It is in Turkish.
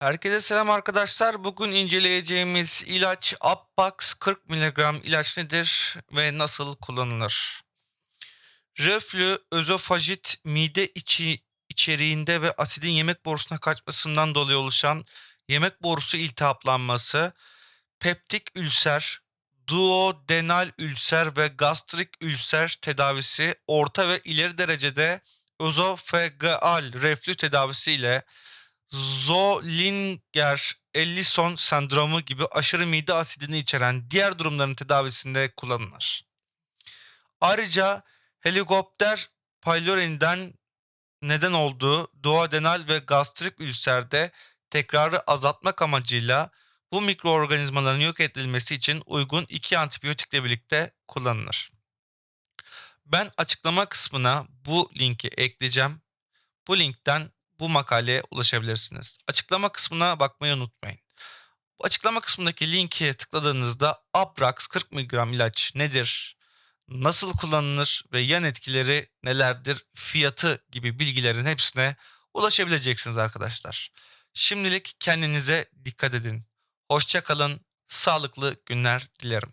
Herkese selam arkadaşlar. Bugün inceleyeceğimiz ilaç Appax 40 mg ilaç nedir ve nasıl kullanılır? Reflü, özofajit, mide içi içeriğinde ve asidin yemek borusuna kaçmasından dolayı oluşan yemek borusu iltihaplanması, peptik ülser, duodenal ülser ve gastrik ülser tedavisi orta ve ileri derecede özofegal reflü tedavisi ile Zollinger-Ellison sendromu gibi aşırı mide asidini içeren diğer durumların tedavisinde kullanılır. Ayrıca Helicobacter pylori'nden neden olduğu duodenal ve gastrik ülserde tekrarı azaltmak amacıyla bu mikroorganizmaların yok edilmesi için uygun iki antibiyotikle birlikte kullanılır. Ben açıklama kısmına bu linki ekleyeceğim. Bu linkten bu makaleye ulaşabilirsiniz. Açıklama kısmına bakmayı unutmayın. Bu açıklama kısmındaki linke tıkladığınızda Abrax 40 mg ilaç nedir, nasıl kullanılır ve yan etkileri nelerdir, fiyatı gibi bilgilerin hepsine ulaşabileceksiniz arkadaşlar. Şimdilik kendinize dikkat edin. Hoşça kalın, sağlıklı günler dilerim.